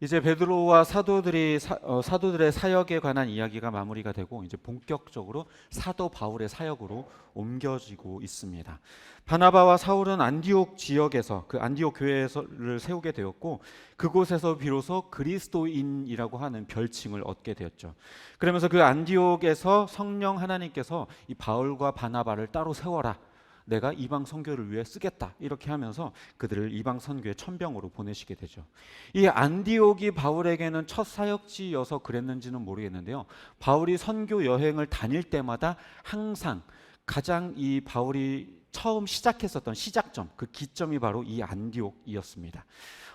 이제 베드로와 사도들이 사, 어, 사도들의 사역에 관한 이야기가 마무리가 되고 이제 본격적으로 사도 바울의 사역으로 옮겨지고 있습니다. 바나바와 사울은 안디옥 지역에서 그 안디옥 교회를 세우게 되었고 그곳에서 비로소 그리스도인이라고 하는 별칭을 얻게 되었죠. 그러면서 그 안디옥에서 성령 하나님께서 이 바울과 바나바를 따로 세워라. 내가 이방 선교를 위해 쓰겠다 이렇게 하면서 그들을 이방 선교의 천병으로 보내시게 되죠. 이 안디옥이 바울에게는 첫 사역지여서 그랬는지는 모르겠는데요. 바울이 선교 여행을 다닐 때마다 항상 가장 이 바울이 처음 시작했었던 시작점 그 기점이 바로 이 안디옥이었습니다.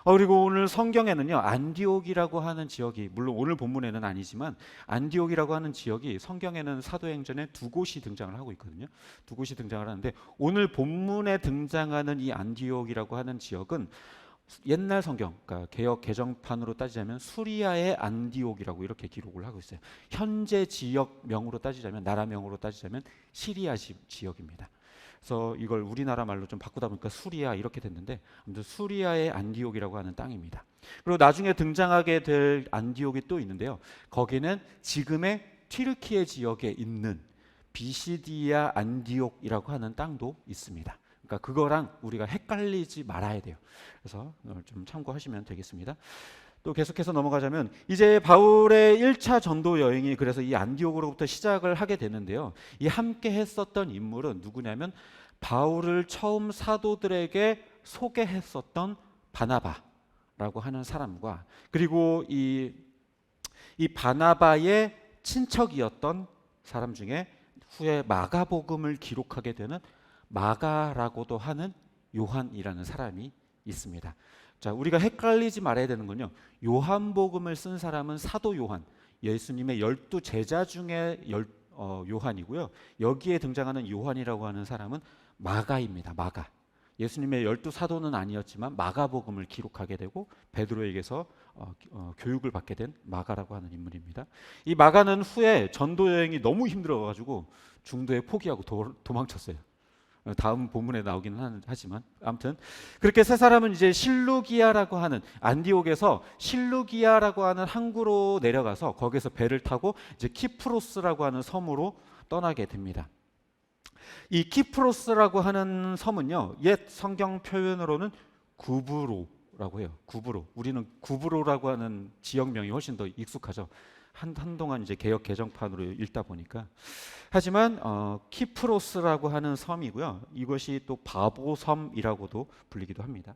어, 그리고 오늘 성경에는요 안디옥이라고 하는 지역이 물론 오늘 본문에는 아니지만 안디옥이라고 하는 지역이 성경에는 사도행전에 두 곳이 등장을 하고 있거든요. 두 곳이 등장을 하는데 오늘 본문에 등장하는 이 안디옥이라고 하는 지역은 옛날 성경, 그러니까 개역 개정판으로 따지자면 수리아의 안디옥이라고 이렇게 기록을 하고 있어요. 현재 지역명으로 따지자면 나라명으로 따지자면 시리아 지, 지역입니다. 그래서 이걸 우리나라 말로 좀 바꾸다 보니까 수리아 이렇게 됐는데 아무튼 수리아의 안디옥이라고 하는 땅입니다. 그리고 나중에 등장하게 될 안디옥이 또 있는데요. 거기는 지금의 튀르키예 지역에 있는 비시디아 안디옥이라고 하는 땅도 있습니다. 그러니까 그거랑 우리가 헷갈리지 말아야 돼요. 그래서 좀 참고하시면 되겠습니다. 또 계속해서 넘어가자면 이제 바울의 1차 전도 여행이 그래서 이 안디옥으로부터 시작을 하게 되는데요. 이 함께 했었던 인물은 누구냐면 바울을 처음 사도들에게 소개했었던 바나바라고 하는 사람과 그리고 이, 이 바나바의 친척이었던 사람 중에 후에 마가복음을 기록하게 되는 마가라고도 하는 요한이라는 사람이 있습니다. 자, 우리가 헷갈리지 말아야 되는 건요. 요한복음을 쓴 사람은 사도 요한, 예수님의 열두 제자 중에 열, 어, 요한이고요. 여기에 등장하는 요한이라고 하는 사람은 마가입니다. 마가. 예수님의 열두 사도는 아니었지만 마가복음을 기록하게 되고 베드로에게서 어, 어, 교육을 받게 된 마가라고 하는 인물입니다. 이 마가는 후에 전도 여행이 너무 힘들어가지고 중도에 포기하고 도, 도망쳤어요. 어, 다음 본문에 나오기는 하지만 아무튼 그렇게 세 사람은 이제 실루기아라고 하는 안디옥에서 실루기아라고 하는 항구로 내려가서 거기서 배를 타고 이제 키프로스라고 하는 섬으로 떠나게 됩니다. 이 키프로스라고 하는 섬은요 옛 성경 표현으로는 구브로라고 해요. 구브로. 우리는 구브로라고 하는 지역명이 훨씬 더 익숙하죠. 한 한동안 이제 개혁 개정판으로 읽다 보니까 하지만 어, 키프로스라고 하는 섬이고요. 이것이 또 바보섬이라고도 불리기도 합니다.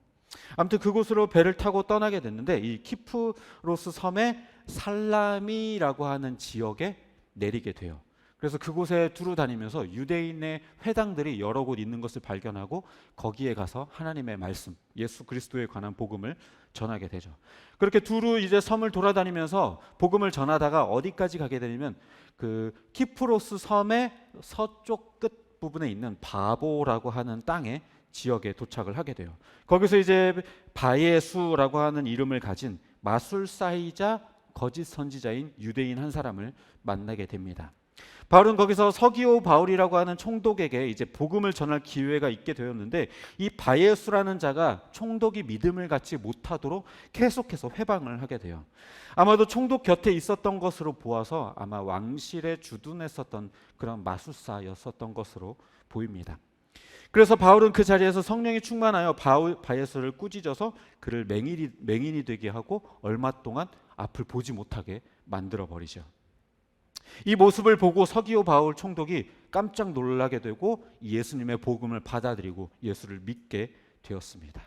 아무튼 그곳으로 배를 타고 떠나게 됐는데 이 키프로스 섬에 살라미라고 하는 지역에 내리게 돼요. 그래서 그곳에 두루 다니면서 유대인의 회당들이 여러 곳 있는 것을 발견하고 거기에 가서 하나님의 말씀, 예수 그리스도에 관한 복음을 전하게 되죠. 그렇게 두루 이제 섬을 돌아다니면서 복음을 전하다가 어디까지 가게 되냐면 그 키프로스 섬의 서쪽 끝 부분에 있는 바보라고 하는 땅에 지역에 도착을 하게 돼요. 거기서 이제 바예수라고 하는 이름을 가진 마술사이자 거짓 선지자인 유대인 한 사람을 만나게 됩니다. 바울은 거기서 서기오 바울이라고 하는 총독에게 이제 복음을 전할 기회가 있게 되었는데 이 바예수라는 자가 총독이 믿음을 갖지 못하도록 계속해서 회방을 하게 돼요. 아마도 총독 곁에 있었던 것으로 보아서 아마 왕실에 주둔했었던 그런 마술사였었던 것으로 보입니다. 그래서 바울은 그 자리에서 성령이 충만하여 바울 바예수를 꾸짖어서 그를 맹인이 맹인이 되게 하고 얼마 동안 앞을 보지 못하게 만들어 버리죠. 이 모습을 보고 서기오 바울 총독이 깜짝 놀라게 되고 예수님의 복음을 받아들이고 예수를 믿게 되었습니다.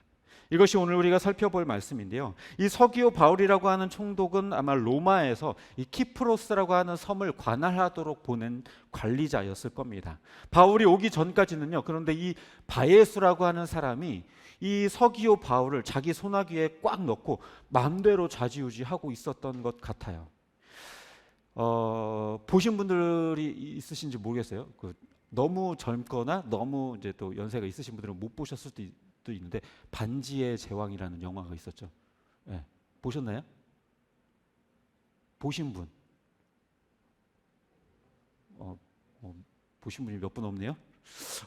이것이 오늘 우리가 살펴볼 말씀인데요. 이 서기오 바울이라고 하는 총독은 아마 로마에서 이 키프로스라고 하는 섬을 관할하도록 보낸 관리자였을 겁니다. 바울이 오기 전까지는요. 그런데 이 바예수라고 하는 사람이 이 서기오 바울을 자기 소나기에 꽉 넣고 마음대로 좌지우지하고 있었던 것 같아요. 어, 보신 분들이 있으신지 모르겠어요. 그 너무 젊거나 너무 이제 또 연세가 있으신 분들은 못 보셨을 수도 있는데 반지의 제왕이라는 영화가 있었죠. 네. 보셨나요? 보신 분? 어, 어, 보신 분이 몇 분 없네요.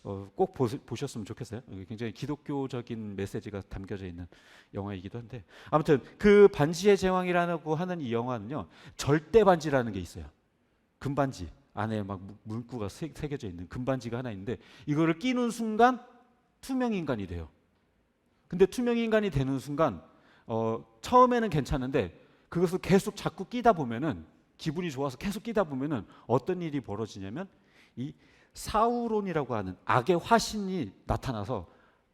어, 꼭 보, 보셨으면 좋겠어요. 굉장히 기독교적인 메시지가 담겨져 있는 영화이기도 한데 아무튼 그 반지의 제왕이라고 하는 이 영화는요 절대 반지라는 게 있어요. 금반지 안에 막 무- 문구가 새, 새겨져 있는 금반지가 하나 있는데 이거를 끼는 순간 투명 인간이 돼요. 근데 투명 인간이 되는 순간 어, 처음에는 괜찮은데 그것을 계속 자꾸 끼다 보면은 기분이 좋아서 계속 끼다 보면은 어떤 일이 벌어지냐면 이 사우론이라고 하는 악의 화신이 나타나서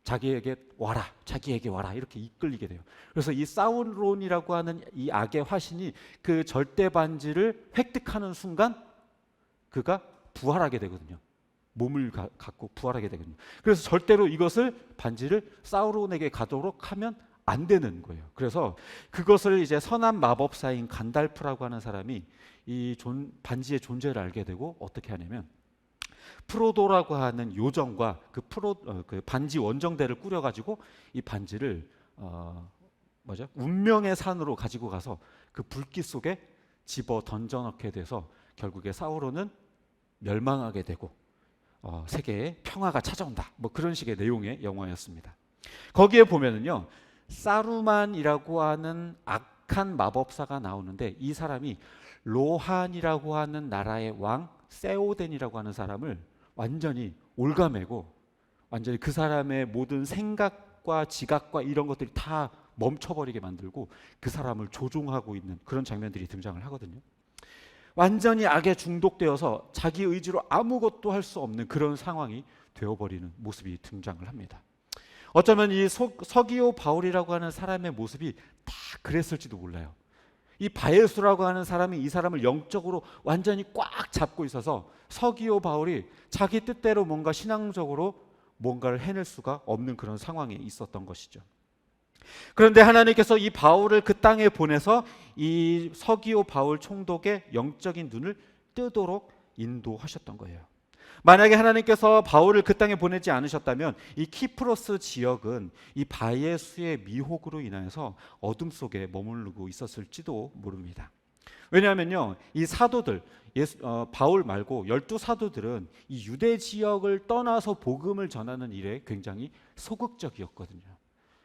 자기에게 와라, 자기에게 와라 이렇게 이끌리게 돼요. 그래서 이 사우론이라고 하는 이 악의 화신이 그 절대 반지를 획득하는 순간 그가 부활하게 되거든요. 몸을 가- 갖고 부활하게 되거든요. 그래서 절대로 이것을 반지를 사우론에게 가도록 하면 안 되는 거예요. 그래서 그것을 이제 선한 마법사인 간달프라고 하는 사람이 이 존, 반지의 존재를 알게 되고 어떻게 하냐면 프로도라고 하는 요정과 그 프로 어, 그 반지 원정대를 꾸려 가지고 이 반지를 어, 뭐죠? 운명의 산으로 가지고 가서 그 불길 속에 집어 던져 넣게 돼서 결국에 사우론은 멸망하게 되고 어, 세계에 평화가 찾아온다. 뭐 그런 식의 내용의 영화였습니다. 거기에 보면은요. 사루만이라고 하는 악한 마법사가 나오는데 이 사람이 로한이라고 하는 나라의 왕 세오덴이라고 하는 사람을 완전히 올가매고 완전히 그 사람의 모든 생각과 지각과 이런 것들이 다 멈춰버리게 만들고 그 사람을 조종하고 있는 그런 장면들이 등장을 하거든요. 완전히 악에 중독되어서 자기 의지로 아무것도 할 수 없는 그런 상황이 되어버리는 모습이 등장을 합니다. 어쩌면 이 서, 서기오 바울이라고 하는 사람의 모습이 다 그랬을지도 몰라요. 이 바예수라고 하는 사람이 이 사람을 영적으로 완전히 꽉 잡고 있어서 서기오 바울이 자기 뜻대로 뭔가 신앙적으로 뭔가를 해낼 수가 없는 그런 상황에 있었던 것이죠. 그런데 하나님께서 이 바울을 그 땅에 보내서 이 서기오 바울 총독의 영적인 눈을 뜨도록 인도하셨던 거예요. 만약에 하나님께서 바울을 그 땅에 보내지 않으셨다면 이 키프로스 지역은 이 바예수의 미혹으로 인하여서 어둠 속에 머무르고 있었을지도 모릅니다. 왜냐하면요, 이 사도들 예수, 어, 바울 말고 열두 사도들은 이 유대 지역을 떠나서 복음을 전하는 일에 굉장히 소극적이었거든요.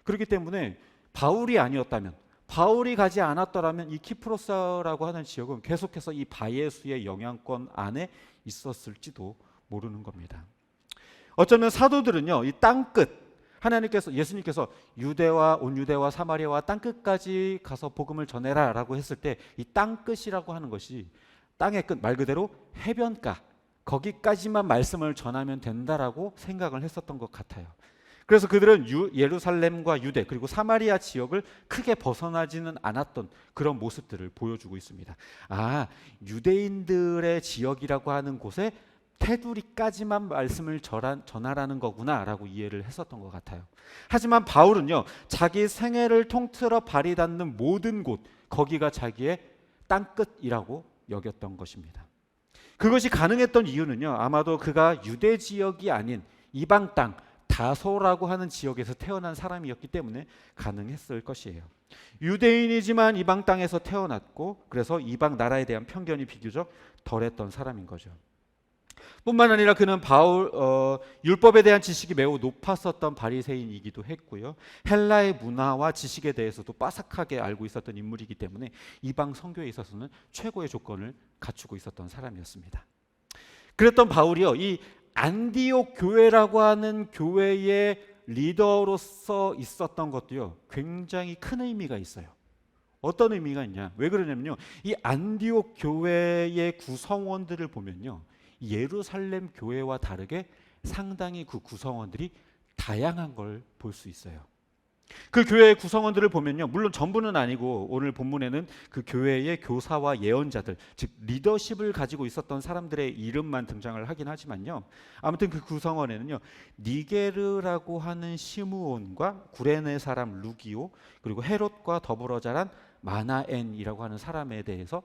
그렇기 때문에 바울이 아니었다면 바울이 가지 않았더라면 이 키프로스라고 하는 지역은 계속해서 이 바예수의 영향권 안에 있었을지도 모르는 겁니다. 어쩌면 사도들은요, 이 땅끝 하나님께서 예수님께서 유대와 온 유대와 사마리아와 땅끝까지 가서 복음을 전해라라고 했을 때 이 땅끝이라고 하는 것이 땅의 끝 말 그대로 해변가 거기까지만 말씀을 전하면 된다라고 생각을 했었던 것 같아요. 그래서 그들은 유, 예루살렘과 유대 그리고 사마리아 지역을 크게 벗어나지는 않았던 그런 모습들을 보여주고 있습니다. 아 유대인들의 지역이라고 하는 곳에 테두리까지만 말씀을 전하, 전하라는 거구나라고 이해를 했었던 것 같아요. 하지만 바울은요 자기 생애를 통틀어 발이 닿는 모든 곳 거기가 자기의 땅끝이라고 여겼던 것입니다. 그것이 가능했던 이유는요 아마도 그가 유대 지역이 아닌 이방 땅 다소라고 하는 지역에서 태어난 사람이었기 때문에 가능했을 것이에요. 유대인이지만 이방 땅에서 태어났고 그래서 이방 나라에 대한 편견이 비교적 덜했던 사람인 거죠. 뿐만 아니라 그는 바울 어, 율법에 대한 지식이 매우 높았었던 바리새인이기도 했고요. 헬라의 문화와 지식에 대해서도 빠삭하게 알고 있었던 인물이기 때문에 이방 선교에 있어서는 최고의 조건을 갖추고 있었던 사람이었습니다. 그랬던 바울이요. 이 안디옥 교회라고 하는 교회의 리더로서 있었던 것도요. 굉장히 큰 의미가 있어요. 어떤 의미가 있냐? 왜 그러냐면요. 이 안디옥 교회의 구성원들을 보면요. 예루살렘 교회와 다르게 상당히 그 구성원들이 다양한 걸 볼 수 있어요. 그 교회의 구성원들을 보면요. 물론 전부는 아니고 오늘 본문에는 그 교회의 교사와 예언자들, 즉 리더십을 가지고 있었던 사람들의 이름만 등장을 하긴 하지만요. 아무튼 그 구성원에는요. 니게르라고 하는 시므온과 구레네 사람 루기오 그리고 헤롯과 더불어 자란 마나엔이라고 하는 사람에 대해서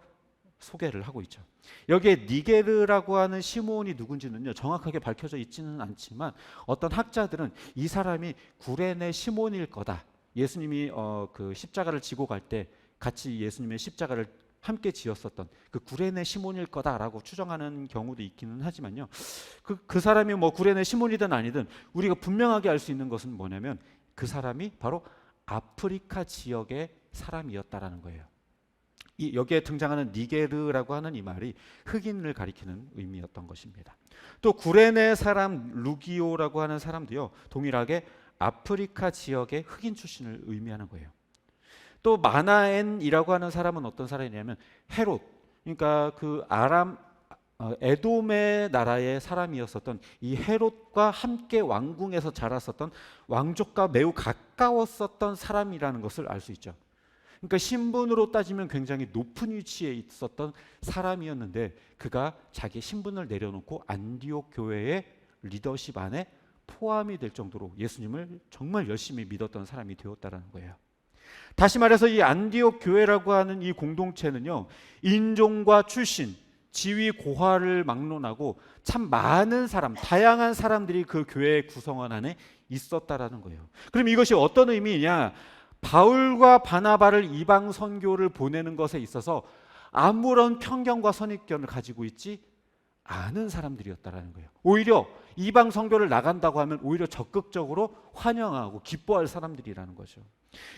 소개를 하고 있죠. 여기에 니게르라고 하는 시므온이 누군지는요 정확하게 밝혀져 있지는 않지만 어떤 학자들은 이 사람이 구레네 시몬일 거다. 예수님이 어, 그 십자가를 지고 갈 때 같이 예수님의 십자가를 함께 지었었던 그 구레네 시몬일 거다라고 추정하는 경우도 있기는 하지만요. 그, 그 사람이 뭐 구레네 시몬이든 아니든 우리가 분명하게 알 수 있는 것은 뭐냐면 그 사람이 바로 아프리카 지역의 사람이었다라는 거예요. 이 여기에 등장하는 니게르라고 하는 이 말이 흑인을 가리키는 의미였던 것입니다. 또 구레네 사람 루기오라고 하는 사람도요. 동일하게 아프리카 지역의 흑인 출신을 의미하는 거예요. 또 마나엔이라고 하는 사람은 어떤 사람이냐면 헤롯 그러니까 그 아람 어, 에돔의 나라의 사람이었었던 이 헤롯과 함께 왕궁에서 자랐었던 왕족과 매우 가까웠었던 사람이라는 것을 알 수 있죠. 그러니까 신분으로 따지면 굉장히 높은 위치에 있었던 사람이었는데 그가 자기 신분을 내려놓고 안디옥 교회의 리더십 안에 포함이 될 정도로 예수님을 정말 열심히 믿었던 사람이 되었다라는 거예요. 다시 말해서 이 안디옥 교회라고 하는 이 공동체는요. 인종과 출신, 지위 고하를 막론하고 참 많은 사람, 다양한 사람들이 그 교회 구성원 안에 있었다라는 거예요. 그럼 이것이 어떤 의미냐? 바울과 바나바를 이방 선교를 보내는 것에 있어서 아무런 편견과 선입견을 가지고 있지 않은 사람들이었다라는 거예요. 오히려 이방 선교를 나간다고 하면 오히려 적극적으로 환영하고 기뻐할 사람들이라는 거죠.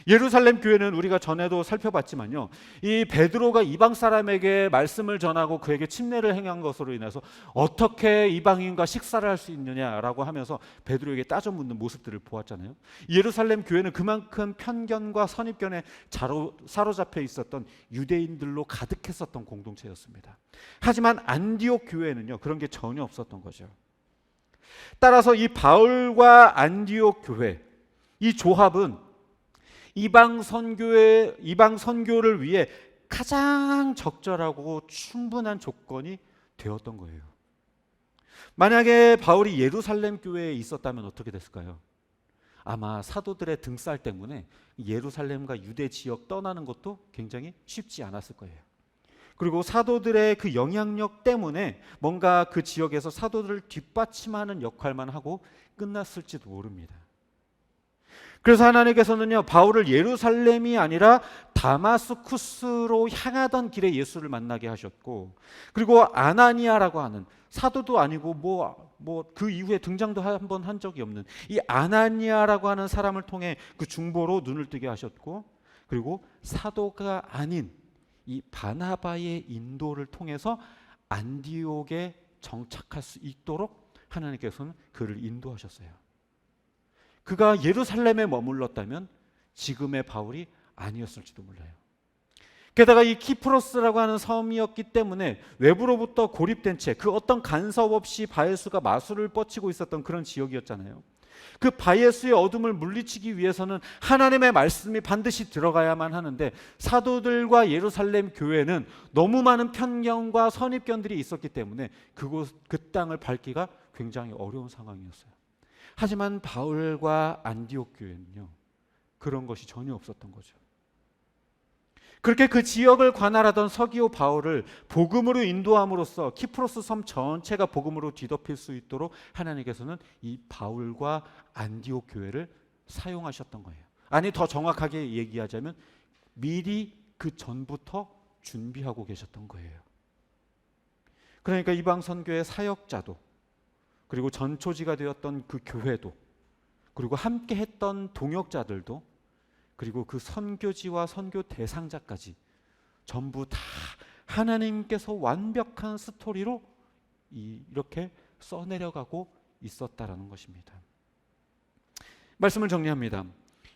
예루살렘 교회는 우리가 전에도 살펴봤지만요. 이 베드로가 이방 사람에게 말씀을 전하고 그에게 침례를 행한 것으로 인해서 어떻게 이방인과 식사를 할 수 있느냐라고 하면서 베드로에게 따져 묻는 모습들을 보았잖아요. 예루살렘 교회는 그만큼 편견과 선입견에 자로, 사로잡혀 있었던 유대인들로 가득했었던 공동체였습니다. 하지만 안디옥 교회는요. 그런 게 전혀 없었던 거죠. 따라서 이 바울과 안디옥 교회 이 조합은 이방 선교의 이방 선교를 위해 가장 적절하고 충분한 조건이 되었던 거예요. 만약에 바울이 예루살렘 교회에 있었다면 어떻게 됐을까요? 아마 사도들의 등살 때문에 예루살렘과 유대 지역 떠나는 것도 굉장히 쉽지 않았을 거예요. 그리고 사도들의 그 영향력 때문에 뭔가 그 지역에서 사도들을 뒷받침하는 역할만 하고 끝났을지도 모릅니다. 그래서 하나님께서는요 바울을 예루살렘이 아니라 다마스쿠스로 향하던 길에 예수를 만나게 하셨고 그리고 아나니아라고 하는 사도도 아니고 뭐 뭐 그 이후에 등장도 한 번 한 적이 없는 이 아나니아라고 하는 사람을 통해 그 중보로 눈을 뜨게 하셨고 그리고 사도가 아닌 이 바나바의 인도를 통해서 안디옥에 정착할 수 있도록 하나님께서는 그를 인도하셨어요. 그가 예루살렘에 머물렀다면 지금의 바울이 아니었을지도 몰라요. 게다가 이 키프로스라고 하는 섬이었기 때문에 외부로부터 고립된 채 그 어떤 간섭 없이 바예수가 마술을 뻗치고 있었던 그런 지역이었잖아요. 그 바예수의 어둠을 물리치기 위해서는 하나님의 말씀이 반드시 들어가야만 하는데 사도들과 예루살렘 교회는 너무 많은 편견과 선입견들이 있었기 때문에 그곳 그 땅을 밟기가 굉장히 어려운 상황이었어요. 하지만 바울과 안디옥 교회는요. 그런 것이 전혀 없었던 거죠. 그렇게 그 지역을 관할하던 서기오 바울을 복음으로 인도함으로써 키프로스 섬 전체가 복음으로 뒤덮일 수 있도록 하나님께서는 이 바울과 안디옥 교회를 사용하셨던 거예요. 아니 더 정확하게 얘기하자면 미리 그 전부터 준비하고 계셨던 거예요. 그러니까 이방 선교의 사역자도 그리고 전초지가 되었던 그 교회도 그리고 함께 했던 동역자들도 그리고 그 선교지와 선교 대상자까지 전부 다 하나님께서 완벽한 스토리로 이렇게 써내려가고 있었다라는 것입니다. 말씀을 정리합니다.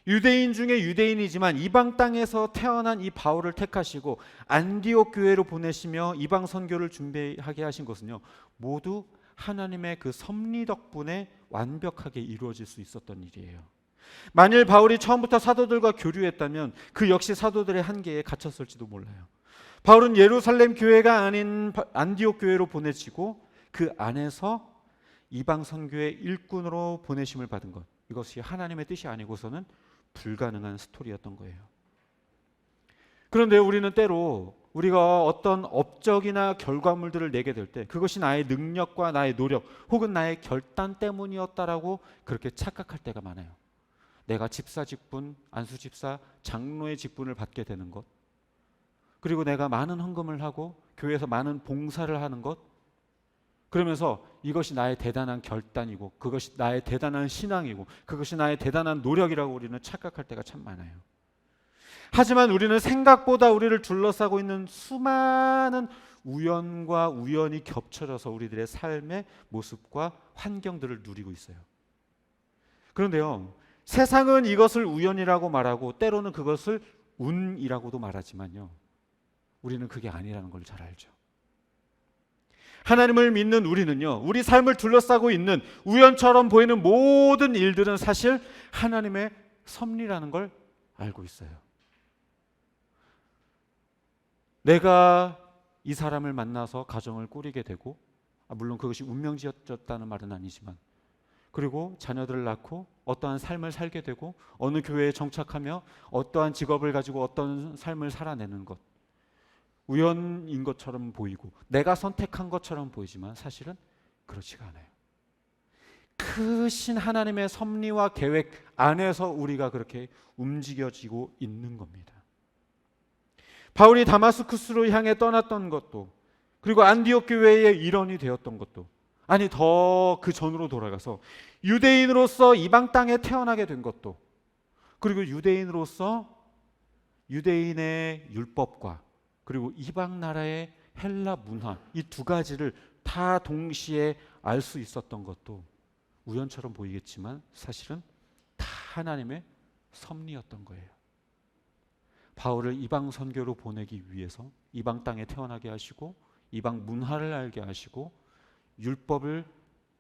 유대인 중에 유대인이지만 이방 땅에서 태어난 이 바울을 택하시고 안디옥 교회로 보내시며 이방 선교를 준비하게 하신 것은요. 모두 하나님의 그 섭리 덕분에 완벽하게 이루어질 수 있었던 일이에요. 만일 바울이 처음부터 사도들과 교류했다면 그 역시 사도들의 한계에 갇혔을지도 몰라요. 바울은 예루살렘 교회가 아닌 안디옥 교회로 보내지고 그 안에서 이방 선교의 일꾼으로 보내심을 받은 것. 이것이 하나님의 뜻이 아니고서는 불가능한 스토리였던 거예요. 그런데 우리는 때로 우리가 어떤 업적이나 결과물들을 내게 될 때 그것이 나의 능력과 나의 노력 혹은 나의 결단 때문이었다라고 그렇게 착각할 때가 많아요. 내가 집사 직분, 안수 집사, 장로의 직분을 받게 되는 것. 그리고 내가 많은 헌금을 하고 교회에서 많은 봉사를 하는 것 그러면서 이것이 나의 대단한 결단이고 그것이 나의 대단한 신앙이고 그것이 나의 대단한 노력이라고 우리는 착각할 때가 참 많아요. 하지만 우리는 생각보다 우리를 둘러싸고 있는 수많은 우연과 우연이 겹쳐져서 우리들의 삶의 모습과 환경들을 누리고 있어요. 그런데요, 세상은 이것을 우연이라고 말하고 때로는 그것을 운이라고도 말하지만요, 우리는 그게 아니라는 걸 잘 알죠. 하나님을 믿는 우리는요, 우리 삶을 둘러싸고 있는 우연처럼 보이는 모든 일들은 사실 하나님의 섭리라는 걸 알고 있어요. 내가 이 사람을 만나서 가정을 꾸리게 되고, 아, 물론 그것이 운명지었다는 말은 아니지만, 그리고 자녀들을 낳고 어떠한 삶을 살게 되고 어느 교회에 정착하며 어떠한 직업을 가지고 어떤 삶을 살아내는 것 우연인 것처럼 보이고 내가 선택한 것처럼 보이지만 사실은 그렇지가 않아요. 크신 하나님의 섭리와 계획 안에서 우리가 그렇게 움직여지고 있는 겁니다. 바울이 다마스쿠스로 향해 떠났던 것도 그리고 안디옥 교회의 일원이 되었던 것도 아니 더 그 전으로 돌아가서 유대인으로서 이방 땅에 태어나게 된 것도 그리고 유대인으로서 유대인의 율법과 그리고 이방 나라의 헬라 문화 이 두 가지를 다 동시에 알 수 있었던 것도 우연처럼 보이겠지만 사실은 다 하나님의 섭리였던 거예요. 바울을 이방 선교로 보내기 위해서 이방 땅에 태어나게 하시고 이방 문화를 알게 하시고 율법을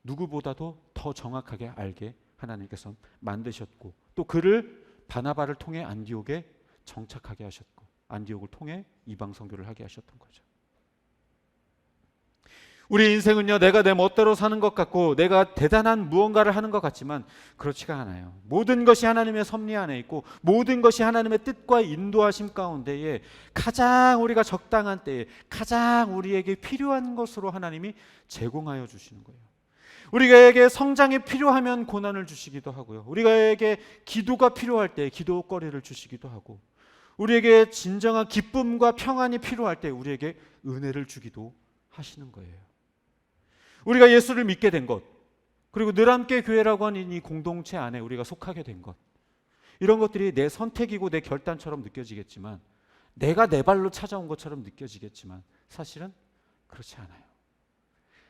누구보다도 더 정확하게 알게 하나님께서 만드셨고 또 그를 바나바를 통해 안디옥에 정착하게 하셨고 안디옥을 통해 이방 선교를 하게 하셨던 거죠. 우리 인생은요, 내가 내 멋대로 사는 것 같고, 내가 대단한 무언가를 하는 것 같지만, 그렇지가 않아요. 모든 것이 하나님의 섭리 안에 있고, 모든 것이 하나님의 뜻과 인도하심 가운데에 가장 우리가 적당한 때에 가장 우리에게 필요한 것으로 하나님이 제공하여 주시는 거예요. 우리에게 성장이 필요하면 고난을 주시기도 하고요. 우리에게 기도가 필요할 때 기도거리를 주시기도 하고, 우리에게 진정한 기쁨과 평안이 필요할 때 우리에게 은혜를 주기도 하시는 거예요. 우리가 예수를 믿게 된 것, 그리고 늘 함께 교회라고 하는 이 공동체 안에 우리가 속하게 된 것, 이런 것들이 내 선택이고 내 결단처럼 느껴지겠지만, 내가 내 발로 찾아온 것처럼 느껴지겠지만, 사실은 그렇지 않아요.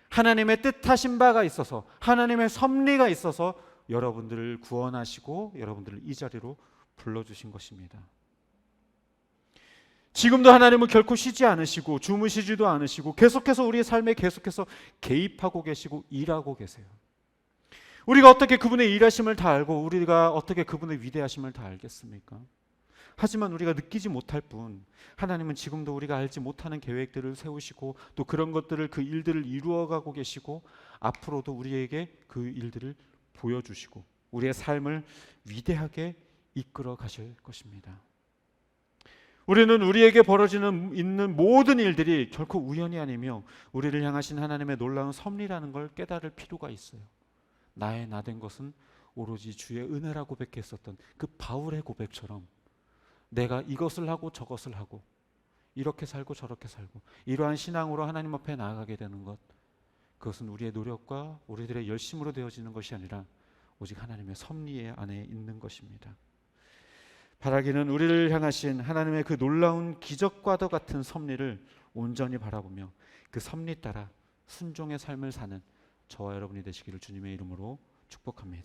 하나님의 뜻하신 바가 있어서, 하나님의 섭리가 있어서 여러분들을 구원하시고 여러분들을 이 자리로 불러주신 것입니다. 지금도 하나님은 결코 쉬지 않으시고 주무시지도 않으시고 계속해서 우리의 삶에 계속해서 개입하고 계시고 일하고 계세요. 우리가 어떻게 그분의 일하심을 다 알고 우리가 어떻게 그분의 위대하심을 다 알겠습니까? 하지만 우리가 느끼지 못할 뿐 하나님은 지금도 우리가 알지 못하는 계획들을 세우시고 또 그런 것들을 그 일들을 이루어 가고 계시고 앞으로도 우리에게 그 일들을 보여주시고 우리의 삶을 위대하게 이끌어 가실 것입니다. 우리는 우리에게 벌어지는 있는 모든 일들이 결코 우연이 아니며 우리를 향하신 하나님의 놀라운 섭리라는 걸 깨달을 필요가 있어요. 나의 나 된 것은 오로지 주의 은혜라 고백했었던 그 바울의 고백처럼 내가 이것을 하고 저것을 하고 이렇게 살고 저렇게 살고 이러한 신앙으로 하나님 앞에 나아가게 되는 것 그것은 우리의 노력과 우리들의 열심으로 되어지는 것이 아니라 오직 하나님의 섭리 안에 있는 것입니다. 바라기는 우리를 향하신 하나님의 그 놀라운 기적과도 같은 섭리를 온전히 바라보며 그 섭리 따라 순종의 삶을 사는 저와 여러분이 되시기를 주님의 이름으로 축복합니다.